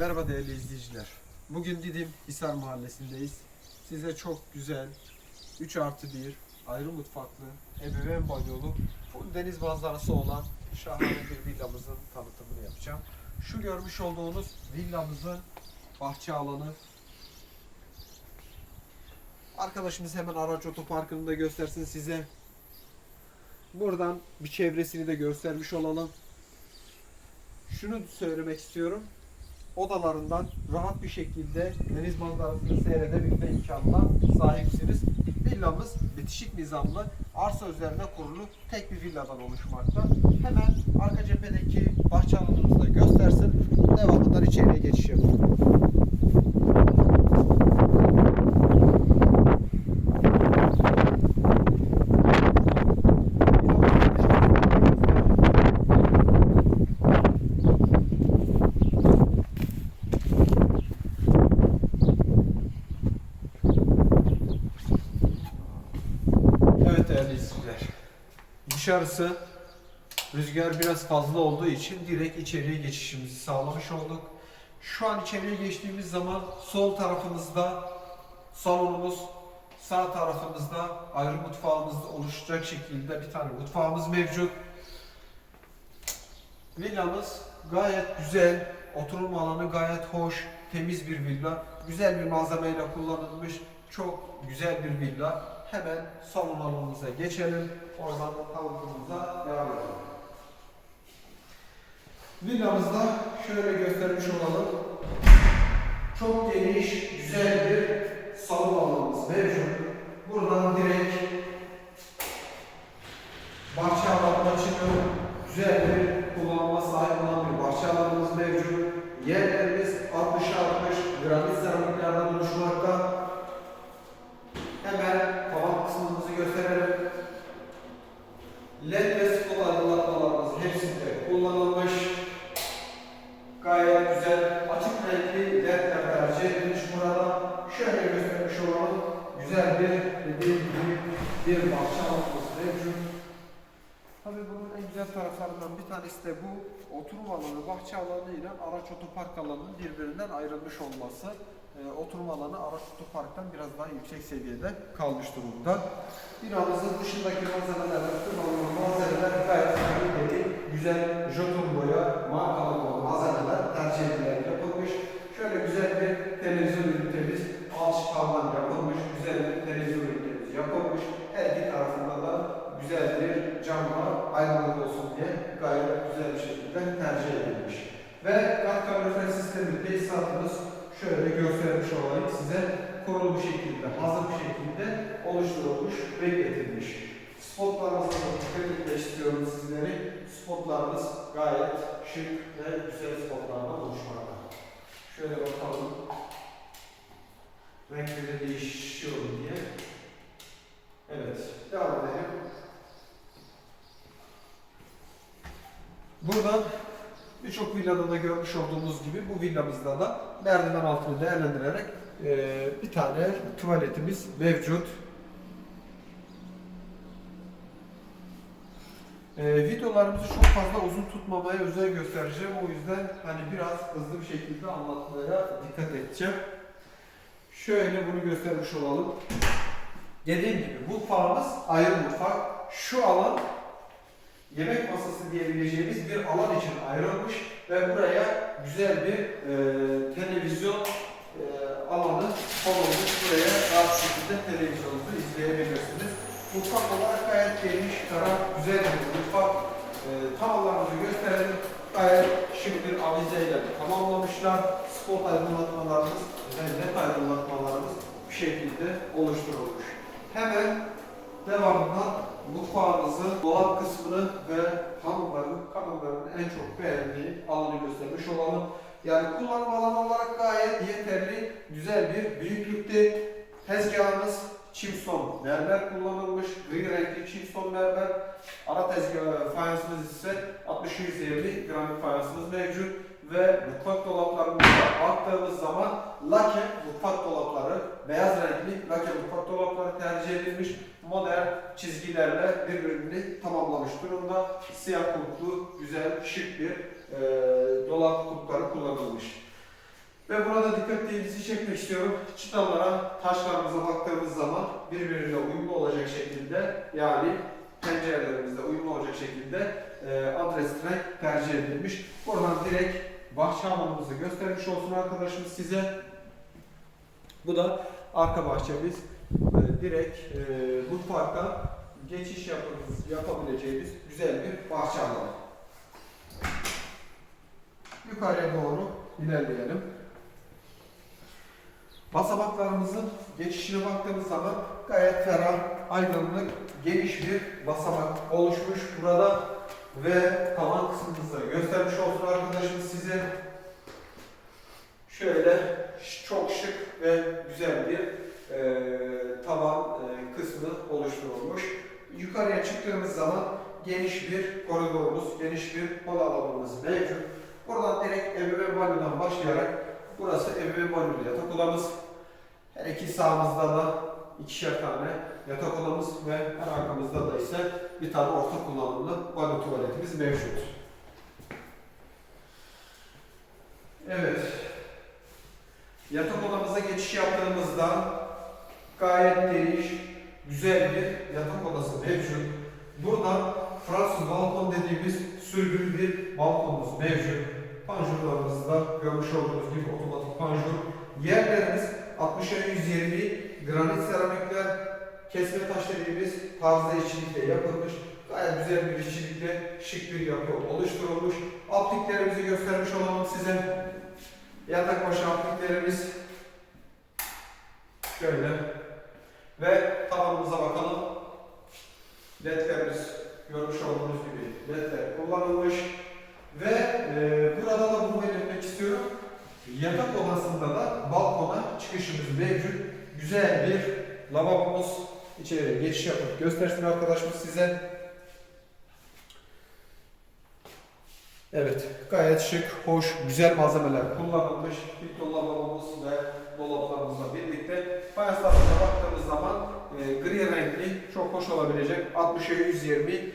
Merhaba değerli izleyiciler. Bugün Didim Hisar Mahallesi'ndeyiz. Size çok güzel 3 artı 1 ayrı mutfaklı, ebeveyn banyolu, full deniz manzarası olan şahane bir villamızın tanıtımını yapacağım. Şu görmüş olduğunuz villamızın bahçe alanı. Arkadaşımız hemen araç otoparkını da göstersin size. Buradan bir çevresini de göstermiş olalım. Şunu söylemek istiyorum odalarından rahat bir şekilde deniz manzarasını seyredebilme imkanına sahipsiniz. Villamız bitişik nizamlı arsa üzerine kurulu tek bir villadan oluşmakta. Hemen arka cephedeki bahçe alanımızı da göstersin. Devamından içeriye geçiş yapalım. Evet değerli izleyiciler. Dışarısı rüzgar biraz fazla olduğu için direkt içeriye geçişimizi sağlamış olduk. Şu an içeriye geçtiğimiz zaman sol tarafımızda salonumuz, sağ tarafımızda ayrı mutfağımızda oluşacak şekilde bir tane mutfağımız mevcut. Villamız gayet güzel, oturma alanı gayet hoş, temiz bir villa. Güzel bir malzemeyle kullanılmış, çok güzel bir villa. Hemen alanımıza geçelim. Oradan tanıtımımıza devam edelim. Villamızda şöyle göstermiş olalım. Çok geniş, güzel bir salon alanımız mevcut. Buradan direkt Gayet güzel, açık renkli ledler tercih edilmiş burada. Şöyle göstermiş olalım. Güzel bir dediğim gibi bir bahçe alanımız mevcut. Tabii bunun en güzel taraflarından bir tanesi de bu oturum alanı, bahçe alanı ile araç otopark alanının birbirinden ayrılmış olması. Ee, oturum alanı araç otoparktan biraz daha yüksek seviyede kalmış durumda. Binamızın dışındaki malzemeler, kullanılan malzemeler gayet kaliteli, güzel joton boya, markalı olan malzemeler tercih edilerek yapılmış. Şöyle güzel bir televizyon ünitemiz, alçıklardan yapılmış, güzel bir televizyon ünitemiz yapılmış. Her iki tarafında da güzel bir camla aydınlık olsun diye gayet güzel bir şekilde tercih edilmiş. Ve kat kalorifer sistemi tesisatımız şöyle göstermiş olayım size korulu bir şekilde, hazır bir şekilde oluşturulmuş, bekletilmiş. Spotlarımızı da dikkat etmek istiyorum sizleri. Spotlarımız gayet şık ve güzel spotlardan oluşmakta. Şöyle bakalım. Renkleri değişiyor diye. Evet, devam edelim. Buradan birçok villada da görmüş olduğumuz gibi bu villamızda da merdiven altını değerlendirerek eee, bir tane tuvaletimiz mevcut. Eee, videolarımızı çok fazla uzun tutmamaya özen göstereceğim. O yüzden hani biraz hızlı bir şekilde anlatmaya dikkat edeceğim. Şöyle bunu göstermiş olalım. Dediğim gibi mutfağımız ayrı mutfak. Şu alan yemek masası diyebileceğimiz bir alan için ayrılmış ve buraya güzel bir e, televizyon e, alanı konulmuş. Buraya rahat şekilde televizyonunuzu izleyebilirsiniz. Mutfak olarak gayet geniş, ferah, güzel bir mutfak. E, tavanlarımızı gösterelim. Gayet şık bir avizeyle tamamlamışlar. Spot aydınlatmalarımız ve led aydınlatmalarımız bu şekilde oluşturulmuş. Hemen devamında mutfağımızın dolap kısmını ve hanımların, kadınların en çok beğendiği alanı göstermiş olalım. Yani kullanım alanı olarak gayet yeterli, güzel bir büyüklükte. Tezgahımız çimston mermer kullanılmış, gri renkli çimston mermer. Ara tezgah fayansımız ise 60-150 granit fayansımız mevcut ve mutfak dolaplarımıza baktığımız zaman lake mutfak dolapları, beyaz renkli lake mutfak dolapları tercih edilmiş. Modern çizgilerle birbirini tamamlamış durumda. Siyah kulplu, güzel, şık bir e, dolap kulpları kullanılmış. Ve burada dikkatinizi çekmek istiyorum. Çıtalara, taşlarımıza baktığımız zaman birbiriyle uyumlu olacak şekilde yani pencerelerimizde uyumlu olacak şekilde e, adres renk tercih edilmiş. Buradan direkt bahçe alanımızı göstermiş olsun arkadaşımız size. Bu da arka bahçemiz. E, direkt e, parka geçiş yapınız, yapabileceğimiz güzel bir bahçe alanı. Yukarıya doğru ilerleyelim. Basamaklarımızın geçişine baktığımız zaman gayet ferah, aydınlık, geniş bir basamak oluşmuş burada ve tavan kısmımızda göstermiş olsun arkadaşımız size. Şöyle çok şık ve güzel bir e, tavan e, kısmı oluşturulmuş. Yukarıya çıktığımız zaman geniş bir koridorumuz, geniş bir oda alanımız mevcut. Buradan direkt ebeveyn banyodan başlayarak burası ebeveyn banyo yatak odamız. Her iki sağımızda da ikişer tane yatak odamız ve her arkamızda da ise bir tane orta kullanımlı banyo tuvaletimiz mevcut. Evet. Yatak odamıza geçiş yaptığımızda gayet geniş, güzel bir yatak odası mevcut. Burada Fransız balkon dediğimiz sürgülü bir balkonumuz mevcut. Panjurlarımızda görmüş olduğunuz gibi otomatik panjur. Yerlerimiz 60'a 120 granit seramikler, kesme taş dediğimiz tarzda işçilikle yapılmış. Gayet güzel bir işçilikle şık bir yapı oluşturulmuş. Apliklerimizi göstermiş olalım size. Yatak başı apliklerimiz şöyle ve tavanımıza bakalım. ledlerimiz görmüş olduğunuz gibi ledler kullanılmış ve e, burada da bunu belirtmek istiyorum. Yatak odasında da balkona çıkışımız mevcut. Güzel bir lavabomuz içeri geçiş yapıp göstersin arkadaşımız size. Evet, gayet şık, hoş, güzel malzemeler kullanılmış. Hilton lavabomuz ve dolaplarımızla birlikte fayanslarımıza baktığımız zaman e, gri renkli, çok hoş olabilecek 60'a 120 e,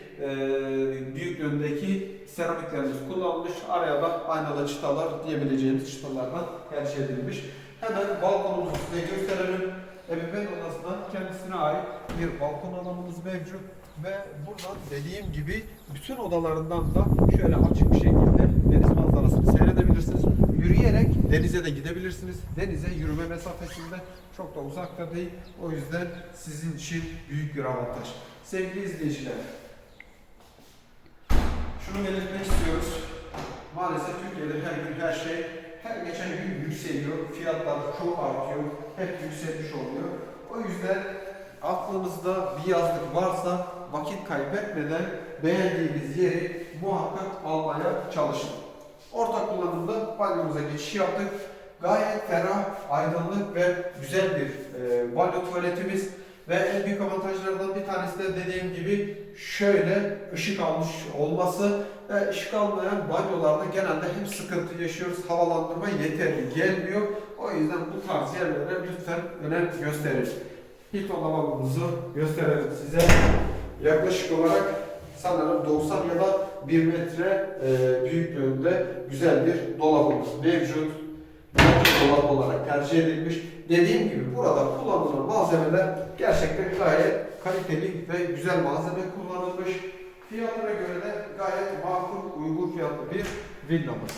büyüklüğündeki seramiklerimiz kullanılmış. Araya da aynalı çıtalar diyebileceğimiz çıtalardan tercih edilmiş. Hemen balkonumuzu size gösterelim. Ebeveyn odasına kendisine ait bir balkon alanımız mevcut. Ve buradan dediğim gibi bütün odalarından da şöyle açık bir şekilde deniz manzarasını seyredebilirsiniz. Yürüyerek denize de gidebilirsiniz. Denize yürüme mesafesinde çok da uzakta değil. O yüzden sizin için büyük bir avantaj. Sevgili izleyiciler, şunu belirtmek istiyoruz. Maalesef Türkiye'de her gün her şey her geçen gün yükseliyor. Fiyatlar çok artıyor. Hep yükselmiş oluyor. O yüzden aklınızda bir yazlık varsa vakit kaybetmeden beğendiğiniz yeri muhakkak almaya çalışın. Ortak kullanımda banyomuza geçiş yaptık. Gayet ferah, aydınlık ve güzel bir e, banyo tuvaletimiz. Ve en büyük avantajlarından bir tanesi de dediğim gibi şöyle ışık almış olması. Ve ışık almayan banyolarda genelde hep sıkıntı yaşıyoruz. Havalandırma yeterli gelmiyor. O yüzden bu tarz yerlere lütfen önem gösterin. Hilton lavabomuzu gösterelim size. Yaklaşık olarak sanırım 90 ya da 1 metre e, büyüklüğünde güzel bir dolabımız mevcut. Dolap olarak tercih edilmiş. Dediğim gibi burada kullanılan malzemeler gerçekten gayet kaliteli ve güzel malzeme kullanılmış. Fiyatına göre de gayet makul, uygun fiyatlı bir villamız.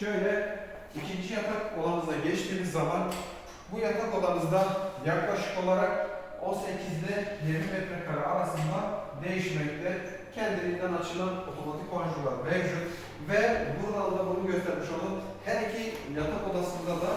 Şöyle ikinci yatak odamıza geçtiğimiz zaman bu yatak odamızda yaklaşık olarak 18 ile 20 metrekare arasında değişmekte. Kendiliğinden açılan otomatik panjurlar mevcut. Ve buradan da bunu göstermiş olalım. Her iki yatak odasında da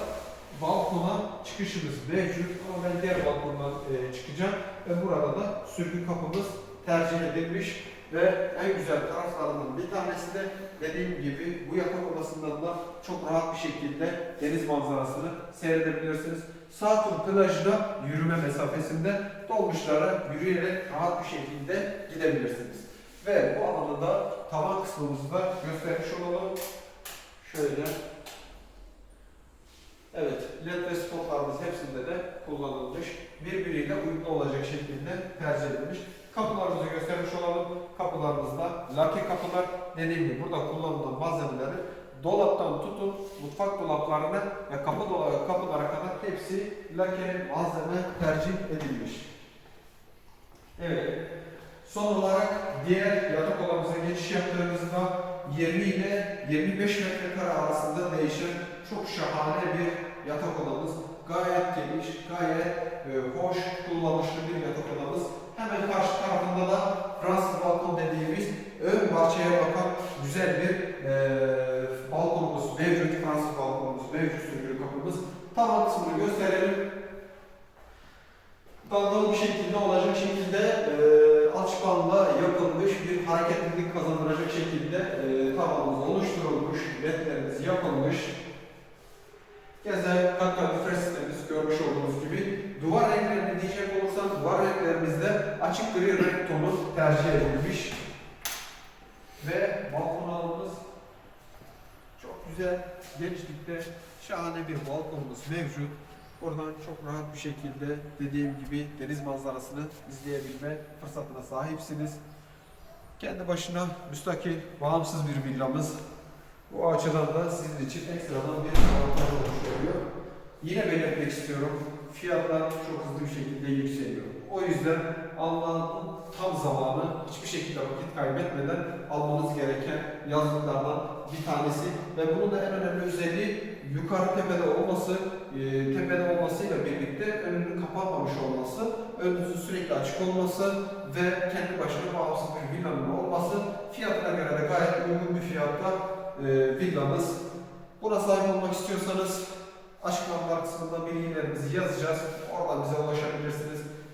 balkona çıkışımız mevcut. Ama ben diğer balkondan e, çıkacağım. Ve burada da sürgü kapımız tercih edilmiş. Ve en güzel taraflarından bir tanesi de dediğim gibi bu yatak odasından da çok rahat bir şekilde deniz manzarasını seyredebilirsiniz. Sağtur plajda yürüme mesafesinde dolmuşlara yürüyerek rahat bir şekilde gidebilirsiniz. Ve bu alanda da tavan kısmımızı da göstermiş olalım. Şöyle. Led ve spotlarımız hepsinde de kullanılmış. Birbiriyle uyumlu olacak şekilde tercih edilmiş. Kapılarımızı göstermiş olalım. Kapılarımızda lake kapılar. Dediğim gibi burada kullanılan malzemeleri dolaptan tutun mutfak dolaplarına ve kapı dola- kapılara kadar hepsi lake malzeme tercih edilmiş. Evet. Son olarak diğer yatak odamıza geçiş yaptığımızda 20 ile 25 metrekare arasında değişen çok şahane bir yatak odamız. Gayet geniş, gayet e, hoş, kullanışlı bir yatak odamız. Hemen karşı tarafında da Fransız balkon dediğimiz ön bahçeye bakan güzel bir e, balkonumuz mevcut. Fransız balkonumuz mevcut sürgülü kapımız. Tavan kısmını gösterelim. Dalgalı bir şekilde olacak şekilde e, alçıpanla yapılmış bir hareketlilik kazandıracak şekilde e, tavanımız oluşturulmuş, ledlerimiz yapılmış. Keza kat kat bir fresh sistemimiz görmüş olduğunuz gibi. Duvar renklerini diyecek olursam duvar renklerimizde açık gri renk tonu tercih edilmiş. Ve balkon alanımız çok güzel, genişlikte şahane bir balkonumuz mevcut. Buradan çok rahat bir şekilde dediğim gibi deniz manzarasını izleyebilme fırsatına sahipsiniz. Kendi başına müstakil, bağımsız bir villamız. Bu açıdan da sizin için ekstradan bir avantaj oluşturuyor. Yine belirtmek istiyorum, fiyatlar çok hızlı bir şekilde yükseliyor. O yüzden almanın tam zamanı hiçbir şekilde vakit kaybetmeden almanız gereken yazlıklardan bir tanesi. Ve bunun da en önemli özelliği yukarı tepede olması, e, tepede olmasıyla birlikte önünün kapanmamış olması, önünüzün sürekli açık olması ve kendi başına bağımsız bir villanın olması fiyatına göre de gayet uygun bir fiyatta e, villamız. Buna sahip olmak istiyorsanız açıklamalar kısmında bilgilerimizi yazacağız. Oradan bize ulaşabilirsiniz.